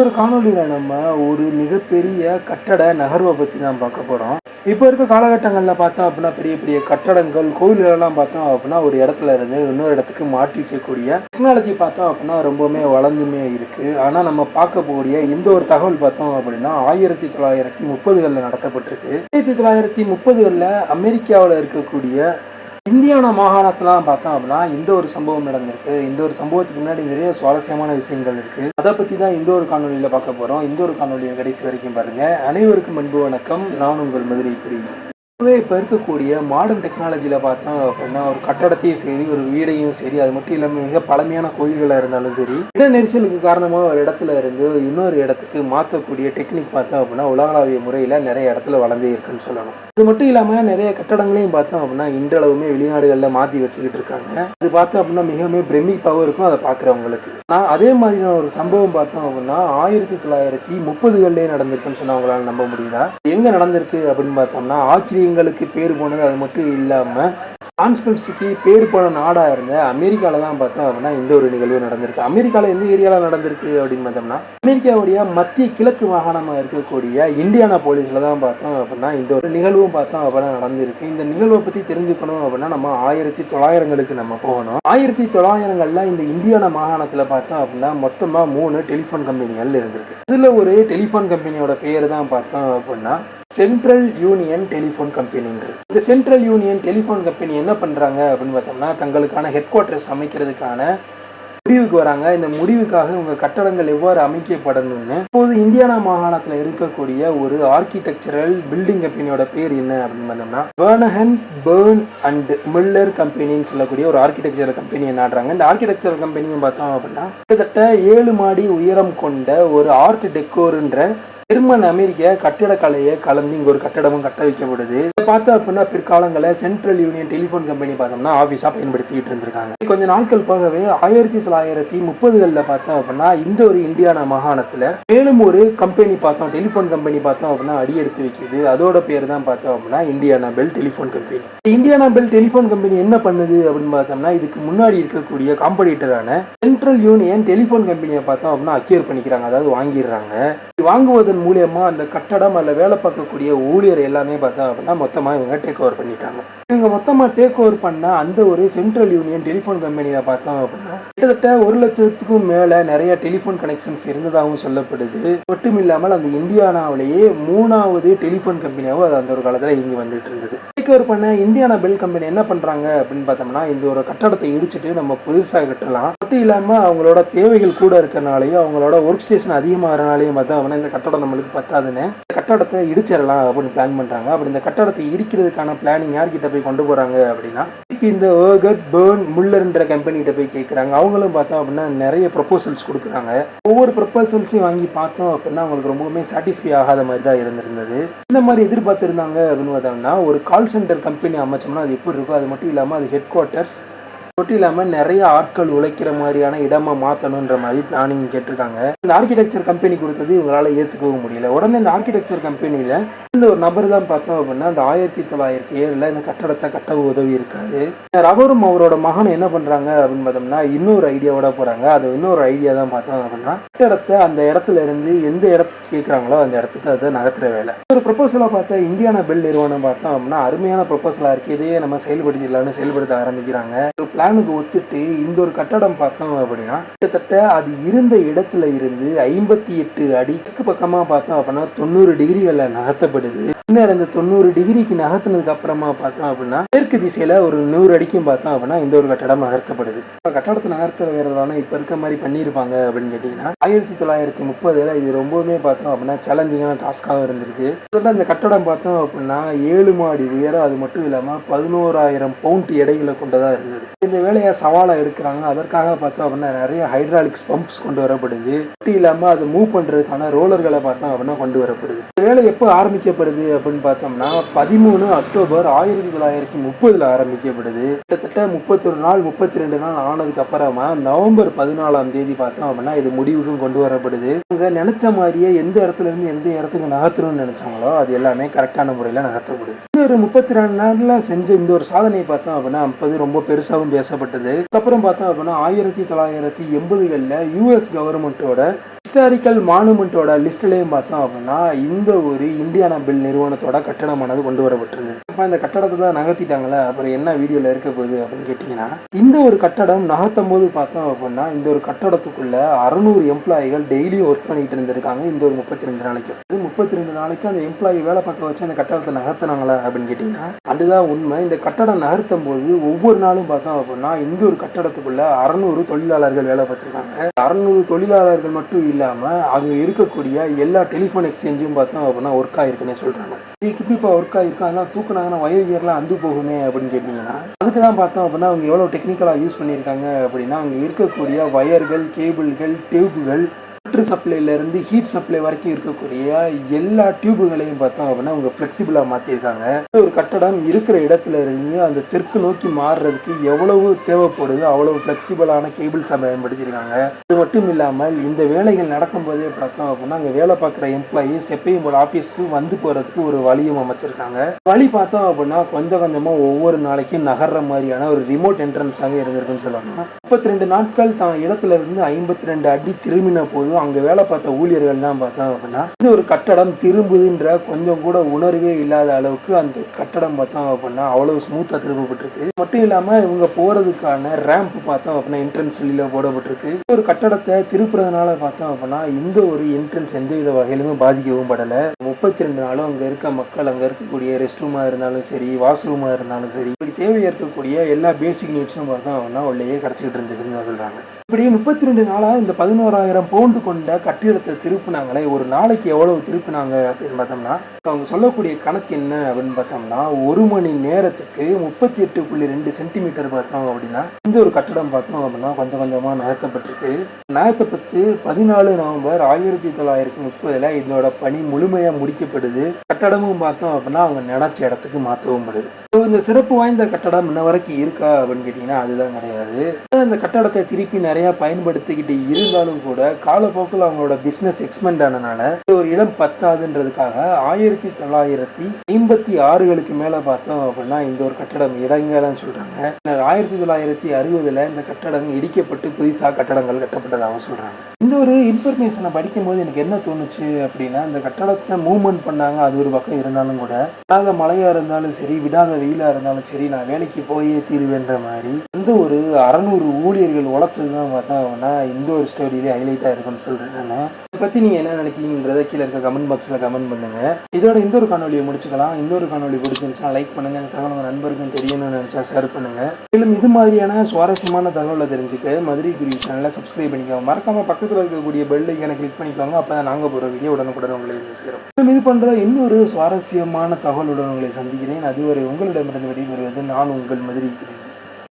ஒரு காணொலியில் நம்ம ஒரு மிகப்பெரிய கட்டட நகர்வை பற்றி தான் பார்க்க போகிறோம் இப்போ இருக்க காலகட்டங்களில் பார்த்தோம் அப்படின்னா பெரிய பெரிய கட்டடங்கள் கோவில்களெல்லாம் பார்த்தோம் அப்படின்னா ஒரு இடத்துல இருந்து இன்னொரு இடத்துக்கு மாற்றி வைக்கக்கூடிய டெக்னாலஜி பார்த்தோம் அப்படின்னா ரொம்பவுமே வளர்ந்துமே இருக்குது ஆனால் நம்ம பார்க்க போகக்கூடிய இந்த ஒரு தகவல் பார்த்தோம் அப்படின்னா ஆயிரத்தி தொள்ளாயிரத்தி முப்பதுகளில் நடத்தப்பட்டிருக்கு. ஆயிரத்தி தொள்ளாயிரத்தி முப்பதுகளில் அமெரிக்காவில் இருக்கக்கூடிய இந்தியானா மாகாணத்துலாம் பார்த்தோம் அப்படின்னா இந்த ஒரு சம்பவம் நடந்திருக்கு. இந்த ஒரு சம்பவத்துக்கு முன்னாடி நிறைய சுவாரஸ்யமான விஷயங்கள் இருக்கு. அதை பத்தி தான் இந்த ஒரு காணொலியில் பார்க்க போறோம். இந்த ஒரு காணொலியை கடைசி வரைக்கும் பாருங்க. அனைவருக்கும் அன்பு வணக்கம். நான் உங்கள் மதுரை குருவி பொதுவே இப்போ இருக்கக்கூடிய மாடர்ன் டெக்னாலஜியில் பார்த்தோம் அப்படின்னா ஒரு கட்டடத்தையும் சரி ஒரு வீடையும் சரி அது மட்டும் இல்லாமல் மிக பழமையான கோயில்களாக இருந்தாலும் சரி இட நெரிசலுக்கு காரணமாக ஒரு இடத்துல இருந்து இன்னொரு இடத்துக்கு மாற்றக்கூடிய டெக்னிக் பார்த்தோம் அப்படின்னா உலகளாவிய முறையில் நிறைய இடத்துல வளர்ந்தே இருக்குன்னு சொல்லணும். இது மட்டும் இல்லாமல் நிறைய கட்டடங்களையும் பார்த்தோம் அப்படின்னா இன்றளவுமே வெளிநாடுகளில் மாற்றி வச்சுக்கிட்டு இருக்காங்க. அது பார்த்தோம் அப்படின்னா மிகவும் பிரமிப்பாகவும் இருக்கும் அதை பார்க்குறவங்களுக்கு. நான் அதே மாதிரியான ஒரு சம்பவம் பார்த்தோம் அப்படின்னா ஆயிரத்தி தொள்ளாயிரத்தி முப்பதுகள்லேயே நடந்திருக்குன்னு சொன்னா உங்களால் நம்ப முடியுதா? எங்கே நடந்திருக்கு அப்படின்னு பார்த்தோம்னா ஆச்சரியங்களுக்கு பேர் போனது அது மட்டும் இல்லாமல் கான்ஸ்பிரன்சிக்கு பேர் போன நாடாக இருந்த அமெரிக்காவில் தான் பார்த்தோம் அப்படின்னா இந்த ஒரு நிகழ்வு நடந்திருக்கு. அமெரிக்காவில் எந்த ஏரியாவில் நடந்திருக்கு அப்படின்னு பார்த்தோம்னா அமெரிக்காவுடைய மத்திய கிழக்கு மாகாணமாக இருக்கக்கூடிய இந்தியானா போலீஸில் தான் பார்த்தோம் அப்படின்னா இந்த ஒரு நிகழ்வும் பார்த்தோம் அப்படின்னா நடந்திருக்கு. இந்த நிகழ்வை பற்றி தெரிஞ்சுக்கணும் அப்படின்னா நம்ம ஆயிரத்தி தொள்ளாயிரங்களுக்கு நம்ம போகணும். ஆயிரத்தி தொள்ளாயிரங்களில் இந்த இந்தியானா மாகாணத்தில் பார்த்தோம் அப்படின்னா மொத்தமாக மூணு டெலிஃபோன் கம்பெனிகள் இருந்திருக்கு. இதில் ஒரு டெலிஃபோன் கம்பெனியோட பேர் தான் பார்த்தோம் அப்படின்னா சென்ட்ரல் யூனியன் டெலிஃபோன் கம்பெனின்றது இந்த சென்ட்ரல் யூனியன் டெலிஃபோன் கம்பெனி என்ன பண்ணுறாங்க அப்படின்னு பார்த்தோம்னா தங்களுக்கான ஹெட் குவார்ட்டர்ஸ் அமைக்கிறதுக்கான முடிவுக்கு வராங்க. இந்த முடிவுக்காக உங்க கட்டடங்கள் எவ்வாறு அமைக்கப்படணும்னு. இப்போது இந்தியானா மாகாணத்தில் இருக்கக்கூடிய ஒரு ஆர்கிடெக்சரல் பில்டிங் கம்பெனியோட பேர் என்ன அப்படின்னு பார்த்தோம்னா பேர்னஹன் பேர்ன் அண்ட் மில்லர் கம்பெனின்னு சொல்லக்கூடிய ஒரு ஆர்கிடெக்சரல் கம்பெனி நாடுறாங்க இந்த ஆர்கிடெக்சரல் கம்பெனியும் பார்த்தோம் அப்படின்னா கிட்டத்தட்ட ஏழு மாடி உயரம் கொண்ட ஒரு ஆர்ட் டெக்கோருன்ற ஜெர்மன் அமெரிக்க கட்டிடக்கலையை கலந்து இங்கே ஒரு கட்டடமும் கட்ட வைக்கப்படுது. இதை பார்த்தோம் அப்படின்னா பிற்காலங்களில் சென்ட்ரல் யூனியன் டெலிஃபோன் கம்பெனி பார்த்தோம்னா ஆஃபீஸாக பயன்படுத்திக்கிட்டு இருந்திருக்காங்க. கொஞ்ச நாட்கள் போகவே ஆயிரத்தி தொள்ளாயிரத்தி முப்பதுகளில் பார்த்தோம் அப்படின்னா இந்த ஒரு இந்தியானா மாகாணத்தில் மேலும் ஒரு கம்பெனி பார்த்தோம் டெலிஃபோன் கம்பெனி பார்த்தோம் அப்படின்னா அடி எடுத்து வைக்கிது. அதோட பேர் தான் பார்த்தோம் அப்படின்னா Indiana Bell telephone company. Indiana Bell telephone company என்ன பண்ணுது அப்படின்னு பார்த்தோம்னா இதுக்கு முன்னாடி இருக்கக்கூடிய காம்படிட்டரான சென்ட்ரல் யூனியன் டெலிஃபோன் கம்பெனியை பார்த்தோம் அப்படின்னா அக்யூர் பண்ணிக்கிறாங்க. அதாவது வாங்கிடுறாங்க. வாங்குவதன் மூலியமா அந்த கட்டடம் அல்ல வேலை பார்க்கக்கூடிய ஊழியர் எல்லாமே பார்த்தா அப்படின்னா மொத்தமாக இவங்க டேக் ஓவர் பண்ணிட்டாங்க. இவங்க மொத்தமாக டேக் ஓவர் பண்ண அந்த ஒரு சென்ட்ரல் யூனியன் டெலிஃபோன் கம்பெனியில் பார்த்தோம் அப்படின்னா கிட்டத்தட்ட ஒரு லட்சத்துக்கும் மேலே நிறைய டெலிஃபோன் கனெக்ஷன்ஸ் இருந்ததாகவும் சொல்லப்படுது. மட்டும் இல்லாமல் அந்த இந்தியானாவிலேயே மூணாவது டெலிஃபோன் கம்பெனியாகவும் அது அந்த ஒரு காலத்தில் இங்கே வந்துட்டு இருந்தது. டேக் பண்ண இந்தியானா பெல் கம்பெனி என்ன பண்ணுறாங்க அப்படின்னு பார்த்தோம்னா இந்த ஒரு கட்டடத்தை இடிச்சிட்டு நம்ம புதுசாக கட்டலாம். மட்டும் இல்லாமல் அவங்களோட தேவைகள் கூட இருக்கிறனாலையும் அவங்களோட ஒர்க் ஸ்டேஷன் அதிகமாகறனாலையும் பார்த்தா அவனை இந்த கட்டடம் நம்மளுக்கு பத்தாதுன்னு. இந்த கட்டடத்தை இடிச்சிடலாம் அப்படின்னு பிளான் பண்ணுறாங்க அப்படி இந்த கட்டடத்தை இடிக்கிறதுக்கான பிளானிங் யார்கிட்ட போய் கொண்டு போகிறாங்க அப்படின்னா இப்போ இந்த ஏர்கட் பேர்ன் முல்லர்ன்ற கம்பெனிகிட்ட போய் கேட்குறாங்க அவங்களும் பார்த்தோம் அப்படின்னா நிறைய ப்ரொபோசல்ஸ் கொடுக்குறாங்க. ஒவ்வொரு ப்ரொபோசல்ஸையும் வாங்கி பார்த்தோம் அப்படின்னா அவங்களுக்கு ரொம்பவுமே சாட்டிஸ்ஃபை ஆகாத மாதிரி தான் இருந்திருந்தது. இந்த மாதிரி எதிர்பார்த்துருந்தாங்க அப்படின்னு பார்த்தோம்னா ஒரு கால் சென்டர் கம்பெனி அமைச்சோம்னா அது எப்படி இருக்கோ அது மட்டும் இல்லாமல் அது ஹெட் குவார்ட்டர்ஸ் மட்டும் இல்லாமல் நிறைய ஆட்கள் உழைக்கிற மாதிரியான இடமா மாற்றணுன்ற மாதிரி பிளானிங் கேட்டிருக்காங்க. இந்த ஆர்கிடெக்சர் கம்பெனி கொடுத்தது இவங்களால ஏற்றுக்கவும் முடியல. உடனே இந்த ஆர்கிடெக்சர் கம்பெனியில் இந்த ஒரு நபர் தான் பார்த்தோம் அப்படின்னா இந்த ஆயிரத்தி தொள்ளாயிரத்தி ஏழில் இந்த கட்டடத்தை கட்ட உதவி இருக்காரு. அவரும் அவரோட மகன் என்ன பண்ணுறாங்க அப்படின்னு பார்த்தோம்னா இன்னொரு ஐடியாவோட போகிறாங்க அது இன்னொரு ஐடியா தான் பார்த்தோம் அப்படின்னா கட்டடத்தை அந்த இடத்துல இருந்து எந்த இடத்துக்கு கேட்குறாங்களோ அந்த இடத்துக்கு அதை நகர்த்துற வேலை. ஒரு ப்ரொபோசலாக பார்த்தா இந்தியானா பெல் நிறுவனம் பார்த்தோம் அப்படின்னா அருமையான ப்ரொபோசலாக இருக்குது இதையே நம்ம செயல்படுத்திடலாம்னு செயல்படுத்த ஆரம்பிக்கிறாங்க. ஒரு பிளானுக்கு ஒத்துட்டு இந்த ஒரு கட்டடம் பார்த்தோம் அப்படின்னா கிட்டத்தட்ட அது இருந்த இடத்துல இருந்து ஐம்பத்தி எட்டு அடிக்கு பக்கமாக பார்த்தோம் அப்படின்னா தொண்ணூறு டிகிரிகளில் நகர்த்தப்படுது. பின்னர் அந்த தொண்ணூறு டிகிரிக்கு நகர்த்தினதுக்கு அப்புறமா பார்த்தோம் அப்படின்னா மேற்கு திசையில் ஒரு நூறு அடிக்கும் பார்த்தோம் அப்படின்னா இந்த ஒரு கட்டடம் நகர்த்தப்படுது. இப்போ கட்டடத்தை நகர்த்துற வேறதான இப்போ இருக்க மாதிரி பண்ணியிருப்பாங்க அப்படின்னு கேட்டிங்கன்னா ஆயிரத்தி தொள்ளாயிரத்தி முப்பதில் இது ரொம்பவுமே பார்த்தோம் அப்படின்னா சேலஞ்சிங்கான டாஸ்காக இருந்திருக்கு. அந்த கட்டடம் பார்த்தோம் அப்படின்னா ஏழு மாடி உயரம் அது மட்டும் இல்லாமல் பதினோராயிரம் பவுண்ட் எடைகளை கொண்டதாக இருந்தது. இந்த வேலையை சவாலாக எடுக்கிறாங்க. அதற்காக பார்த்தோம் அப்படின்னா நிறைய ஹைட்ராலிக்ஸ் பம்ப்ஸ் கொண்டு வரப்படுது. மட்டும் இல்லாமல் அது மூவ் பண்ணுறதுக்கான ரோலர்களை பார்த்தோம் அப்படின்னா கொண்டு வரப்படுது. இந்த வேலை எப்போ ஆரம்பிக்கப்படுது அப்படின்னு பார்த்தோம்னா பதிமூணு அக்டோபர் ஆயிரத்தி தொள்ளாயிரத்தி முப்பதில் ஆரம்பிக்கப்படுது. கிட்டத்தட்ட முப்பத்தொரு நாள் முப்பத்தி ரெண்டு நாள் ஆனதுக்கு அப்புறமா நவம்பர் பதினாலாம் தேதி பார்த்தோம் அப்படின்னா இது முடிவுக்கும் கொண்டு வரப்படுது. அவங்க நினச்ச மாதிரியே எந்த இடத்துல இருந்து எந்த இடத்துக்கு நகர்த்தணும்னு நினச்சாங்களோ அது எல்லாமே கரெக்டான முறையில் நகர்த்தப்படுது. இந்த ஒரு முப்பத்தி ரெண்டு நாளில் செஞ்ச இந்த ஒரு சாதனையை பார்த்தோம் அப்படின்னா அப்போது ரொம்ப பெருசாகவும் வசப்பட்டது அதுக்கப்புறம் பார்த்தோம் அப்படின்னா ஆயிரத்தி தொள்ளாயிரத்தி எண்பதுகளில் யூஎஸ் கவர்மெண்ட்டோட ஹிஸ்டாரிக்கல் மானுமெண்ட்டோட லிஸ்ட்லேயும் பார்த்தோம் அப்படின்னா இந்த ஒரு இந்தியானா பில் நிறுவனத்தோட கட்டணமானது கொண்டு வரப்பட்டிருக்கு அப்போ இந்த கட்டடத்தை தான் நகர்த்திட்டாங்களே? அப்புறம் என்ன வீடியோவில் இருக்க போகுது அப்படின்னு கேட்டிங்கன்னா இந்த ஒரு கட்டடம் நகர்த்தும் போது பார்த்தோம் அப்படின்னா இந்த ஒரு கட்டடத்துக்குள்ள அறநூறு எம்ப்ளாயிகள் டெய்லியும் ஒர்க் பண்ணிட்டு இருந்திருக்காங்க. இந்த ஒரு முப்பத்தி ரெண்டு நாளைக்கு. அது முப்பத்தி ரெண்டு நாளைக்கு அந்த எம்ப்ளாயி வேலை பார்க்க வச்சு அந்த கட்டடத்தை நகர்த்தினாங்களா அப்படின்னு கேட்டிங்கன்னா அதுதான் உண்மை. இந்த கட்டடம் நகர்த்தும் போது ஒவ்வொரு நாளும் பார்த்தோம் அப்படின்னா இந்த ஒரு கட்டடத்துக்குள்ள அறநூறு தொழிலாளர்கள் வேலை பார்த்துருக்காங்க. அறநூறு தொழிலாளர்கள் மட்டும் இல்லாமல் அங்கே இருக்கக்கூடிய எல்லா டெலிஃபோன் எக்ஸ்சேஞ்சும் பார்த்தோம் அப்படின்னா ஒர்க் ஆயிருக்குன்னு சொல்கிறாங்க இதுக்கு இப்படி இப்போ ஒர்க் ஆயிருக்கு அதெல்லாம் தூக்குனாங்கன்னா வயர் இயர்லாம் அந்து போகுமே அப்படின்னு கேட்டிங்கன்னா அதுக்கு தான் பார்த்தோம் அப்படின்னா அவங்க எவ்வளோ டெக்னிக்கலாக யூஸ் பண்ணியிருக்காங்க அப்படின்னா அங்கே இருக்கக்கூடிய வயர்கள் கேபிள்கள் டியூபுகள் வாட்டர் சப்ளைலேருந்து ஹீட் சப்ளை வரைக்கும் இருக்கக்கூடிய எல்லா டியூபுகளையும் பார்த்தோம் அப்படின்னா அவங்க ஃப்ளெக்சிபிளாக மாற்றிருக்காங்க ஒரு கட்டடம் இருக்கிற இடத்துல இருந்து அந்த தெற்கு நோக்கி மாறுறதுக்கு எவ்வளவு தேவைப்படுது அவ்வளவு ஃப்ளெக்சிபிளான கேபிள்ஸை பயன்படுத்தியிருக்காங்க அது மட்டும் இல்லாமல் இந்த வேலைகள் நடக்கும்போதே பார்த்தோம் அப்படின்னா அங்கே வேலை பார்க்குற எம்ப்ளாயீஸ் எப்பயும் போல ஆஃபீஸ்க்கு வந்து போகிறதுக்கு ஒரு வழியும் அமைச்சிருக்காங்க. வழி பார்த்தோம் அப்படின்னா கொஞ்சம் கொஞ்சமாக ஒவ்வொரு நாளைக்கும் நகர்ற மாதிரியான ஒரு ரிமோட் என்ட்ரன்ஸாகவே இருந்திருக்குன்னு சொல்லணும் முப்பத்தி ரெண்டு நாட்கள் தான் இடத்துல இருந்து ஐம்பத்தி ரெண்டு அடி திரும்பின போதும் அங்கே வேலை பார்த்த ஊழியர்கள்லாம் பார்த்தோம் அப்படின்னா இது ஒரு கட்டடம் திரும்புதுன்ற கொஞ்சம் கூட உணர்வே இல்லாத அளவுக்கு அந்த கட்டடம் பார்த்தோம் அப்படின்னா அவ்வளோ ஸ்மூத்தாக திரும்பப்பட்டிருக்கு. மட்டும் இல்லாமல் இவங்க போகிறதுக்கான ரேம்ப் பார்த்தோம் அப்படின்னா என்ட்ரன்ஸ் வெளியில் போடப்பட்டிருக்கு. ஒரு கட்டடத்தை திருப்புறதுனால பார்த்தோம் அப்படின்னா இந்த ஒரு என்ட்ரன்ஸ் எந்தவித வகையிலுமே பாதிக்கவும் படலை. முப்பத்தி ரெண்டு நாளும் அங்கே இருக்க மக்கள் அங்கே இருக்கக்கூடிய ரெஸ்ட் ரூமாக இருந்தாலும் சரி வாஷ்ரூமாக இருந்தாலும் சரி இப்படி தேவை இருக்கக்கூடிய எல்லா பேசிக் நீட்ஸும் பார்த்தோம் அப்படின்னா உள்ளேயே கிடச்சிக்கிட்டு இருந்துச்சுன்னு சொல்கிறாங்க இப்படி முப்பத்தி ரெண்டு நாளாக இந்த பதினோராயிரம் பவுண்டு கொண்ட கட்டிடத்தை திருப்பினாங்களே ஒரு நாளைக்கு எவ்வளவு திருப்பினாங்க அப்படின்னு பார்த்தோம்னா அவங்க சொல்லக்கூடிய கணக்கு என்ன அப்படின்னு பார்த்தோம்னா ஒரு மணி நேரத்துக்கு முப்பத்தி எட்டு புள்ளி ரெண்டு சென்டிமீட்டர் பார்த்தோம் அப்படின்னா இந்த ஒரு கட்டடம் பார்த்தோம் அப்படின்னா கொஞ்சம் கொஞ்சமாக நகர்த்தப்பட்டிருக்கு. நகர்த்தப்பட்டு பதினாலு நவம்பர் ஆயிரத்தி தொள்ளாயிரத்தி முப்பதில் இதனோட பணி முழுமையாக முடிக்கப்படுது. கட்டடமும் பார்த்தோம் அப்படின்னா அவங்க நினைச்ச இடத்துக்கு மாற்றவும் படுது. ஸோ இந்த சிறப்பு வாய்ந்த கட்டடம் இன்ன வரைக்கும் இருக்கா அப்படின்னு கேட்டிங்கன்னா அதுதான் கிடையாது. இந்த கட்டடத்தை திருப்பி நிறையா பயன்படுத்திக்கிட்டு இருந்தாலும் கூட காலப்போக்கில் அவங்களோட பிஸ்னஸ் எக்ஸ்பெண்ட் ஆனனால ஒரு இடம் பத்தாதுன்றதுக்காக ஆயிரத்தி தொள்ளாயிரத்தி ஐம்பத்தி ஆறுகளுக்கு மேலே பார்த்தோம் அப்படின்னா இந்த ஒரு கட்டடம் இடங்கள்னு சொல்கிறாங்க ஆயிரத்தி தொள்ளாயிரத்தி அறுபதில் இந்த கட்டடம் இடிக்கப்பட்டு புதுசாக கட்டடங்கள் கட்டப்பட்டதாகவும் சொல்கிறாங்க இந்த ஒரு இன்ஃபர்மேஷனை படிக்கும்போது எனக்கு என்ன தோணுச்சு அப்படின்னா இந்த கட்டடத்தை மூவ்மெண்ட் பண்ணாங்க அது ஒரு பக்கம் இருந்தாலும் கூட. விடாத மழையாக இருந்தாலும் சரி விடாத வெயிலாக இருந்தாலும் சரி நான் வேலைக்கு போயே தீருவேன்ற மாதிரி இந்த ஒரு அறநூறு ஊழியர்கள் உழைச்சது தான் பார்த்தா அவனா இந்த ஒரு ஸ்டோரியிலே ஹைலைட்டாக இருக்குன்னு சொல்கிறேன் நான். பற்றி நீங்கள் என்ன நினைக்கிறீங்கிறத கீழே இருக்க கமெண்ட் பாக்ஸில் கமெண்ட் பண்ணுங்கள் இதோட இந்த ஒரு காணொலியை முடிச்சுக்கலாம். இன்னொரு ஒரு காணொலி பிடிச்சிருந்துச்சுன்னா லைக் பண்ணுங்கள் அந்த தகவல் உங்கள் நண்பருக்கும் தெரியணும்னு நினச்சா ஷேர் பண்ணுங்கள் மேலும் இது மாதிரியான சுவாரஸ்யமான தகவலை தெரிஞ்சுக்க மதுரை குருவி சேனலை சப்ஸ்கிரைப் பண்ணிக்கோங்க. மறக்காமல் பக்கத்தில் இருக்கக்கூடிய பெல் ஐக்கனை கிளிக் பண்ணிக்கோங்க. அப்போ தான் நாங்கள் போகிற வீடியோ உடனுக்குடன் உங்களை வந்து சேரும். மேலும் இது பண்ணுற இன்னொரு சுவாரஸ்யமான தகவலுடன் உங்களை சந்திக்கிறேன். அதுவரை உங்களிடமிருந்து விடைபெறுவது நான் உங்கள் மதுரை